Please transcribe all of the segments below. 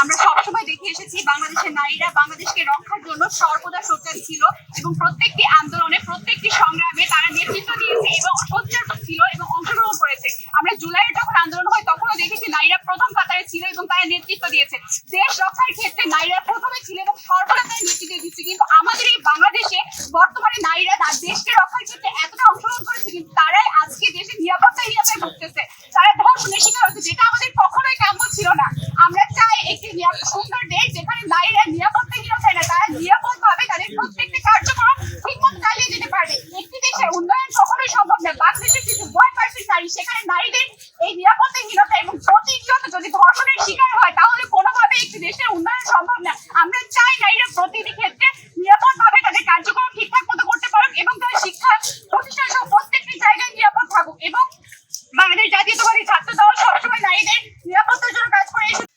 আমরা সবসময় দেখে এসেছি বাংলাদেশের নারীরা বাংলাদেশকে রক্ষার জন্য সর্বদা সোচ্চার ছিল এবং প্রত্যেকটি আন্দোলনে, প্রত্যেকটি সংগ্রামে তারা নেতৃত্ব দিয়েছে এবং সোচ্চার ছিল এবং অংশগ্রহণ করেছে। আমরা জুলাইয়ের যখন আন্দোলন হয়, তখনও দেখেছি নারীরা প্রথম কাতারে ছিল এবং তারা নেতৃত্ব দিয়েছে। দেশ রক্ষার ক্ষেত্রে নারীরা প্রথমে ছিল এবং সর্বদা তারা নেতৃত্ব দিচ্ছে কিন্তু আমাদের এই বাংলাদেশে বর্তমানে নারীরা দেশকে রক্ষার ক্ষেত্রে এতটা অংশগ্রহণ করেছে কিন্তু তারাই আজকে দেশের নিরাপত্তাহীনতায় ভুগতেছে তারা ধর্ষণের শিকার হচ্ছে যেটা আমাদের কখনোই কাম্য ছিল না আমরা চাই একটি নিরাপদ সুন্দর যেখানে নারীরা নিরাপত্তাহীনতায় না, তারা নিরাপদ তাদের প্রত্যেকটি কার্যক্রম ঠিকমতো চালিয়ে যেতে পারবে। একটি দেশে উন্নয়ন কখনোই সম্ভব না বাংলাদেশের কিন্তু ওয়ান পার্সেন্ট নারী সেখানে নারীদের এই নিরাপত্তাহীনতা এবং প্রতিনিয়ত যদি ধর্ষণের শিকার হয়, তাহলে কোনোভাবে একটি দেশের উন্নয়ন সম্ভব না। আমরা চাই নারীরা প্রতিটি নিরাপদ ভাবে তাদের কার্যক্রম ঠিকঠাক মতো করতে পারুক এবং তাদের শিক্ষা প্রতিষ্ঠান সহ প্রত্যেকটি জায়গায় নিরাপদ থাকুক এবং বাংলাদেশ জাতীয়তাবাদী ছাত্র দল সবসময় নারীদের নিরাপত্তার জন্য কাজ করে এসেছে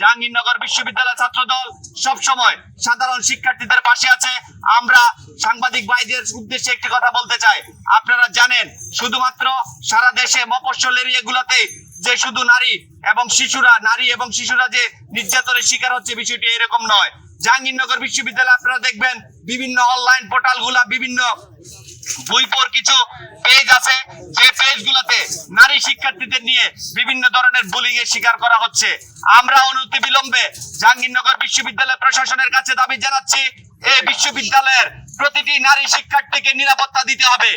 জাহাঙ্গীরনগর বিশ্ববিদ্যালয় ছাত্র দল সব সময় সাধারণ শিক্ষার্থীদের পাশে আছে। আমরা সাংবাদিক ভাইদের উদ্দেশ্যে একটি কথা বলতে চাই। আপনারা জানেন, শুধুমাত্র সারা দেশে মফস্বল এরিয়াগুলোতে যে শুধু নারী এবং শিশুরা, নারী এবং শিশুরা যে নির্যাতনের শিকার হচ্ছে, বিষয়টি এরকম নয়। জাহাঙ্গীরনগর বিশ্ববিদ্যালয়ে আপনারা দেখবেন, বিভিন্ন অনলাইন পোর্টালগুলা বিভিন্ন বইপর কিছু পেজ আছে। যে পেজগুলোতে নারী শিক্ষার্থীদের নিয়ে বিভিন্ন ধরনের বুলিং এর শিকার করা হচ্ছে। আমরা অনতি বিলম্বে জাহাঙ্গীরনগর বিশ্ববিদ্যালয় প্রশাসনের কাছে দাবি জানাচ্ছি এই বিশ্ববিদ্যালয়ের প্রতিটি নারী শিক্ষার্থীকে নিরাপত্তা দিতে হবে।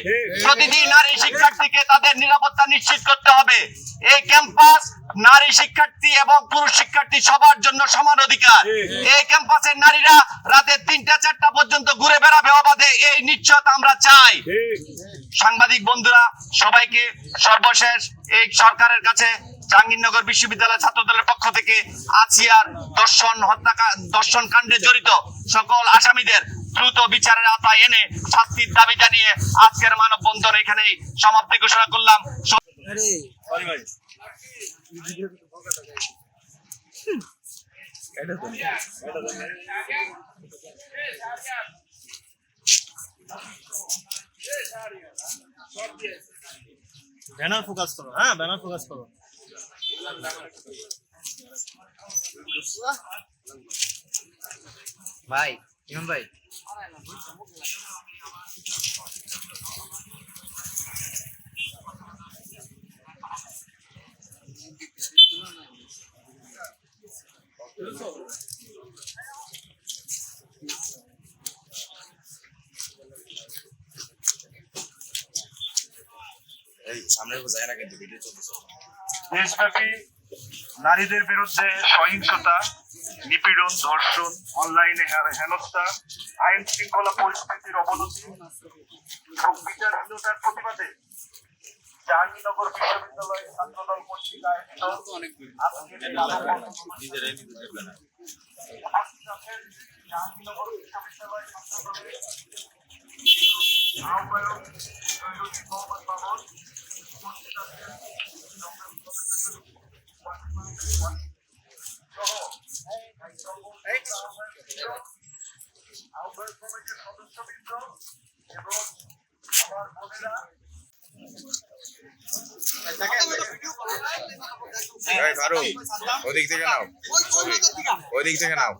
প্রতিটি নারী শিক্ষার্থীকে তাদের নিরাপত্তা নিশ্চিত করতে হবে। এই ক্যাম্পাস নারী শিক্ষার্থী এবং পুরুষ শিক্ষার্থী সবার জন্য সমান অধিকার। এই ক্যাম্পাসের নারীরা রাতে তিনটা চারটা পর্যন্ত ঘুরে বেড়াবে অবাধে। এই নিশ্চয়তা আমরা চাই। সাংবাদিক বন্ধুরা সবাইকে সর্বশেষ এই সরকারের কাছে জাহাঙ্গীরনগর বিশ্ববিদ্যালয় ছাত্র দলের পক্ষ থেকে আসিয়ার দর্শন হত্যা দর্শন কাণ্ডে জড়িত সকল আসামিদের দ্রুত বিচারের আওতায় এনে শাস্তির দাবি জানিয়ে আজকের মানব মানববন্ধন এখানেই সমাপ্তি ঘোষণা করলাম। ব্যানার ফোকাস করো হ্যাঁ ব্যানার ফোকাস করো। ভাই ইমন ভাই? এই সামনে বোঝায় না কিন্তু ভিডিও চলতেছে। দেশব্যাপী নারীদের বিরুদ্ধে সহিংসতা নিপীড়ন, ধর্ষণ, অনলাইনে হেনস্থা, আইন শৃঙ্খলা পরিস্থিতির অবনতি এবং বিচারহীনতার প্রতিবাদে জাহাঙ্গীরনগর বিশ্ববিদ্যালয় ছাত্রদল কর্তৃক আয়োজিত আছেন সংগ্রামী প্রফেসর আহ্বায়ক কমিটির সদস্যবৃন্দ এবং আমার বোনেরা এই ফারুক ওদিক থেকে নাও। ওদিক থেকে নাও।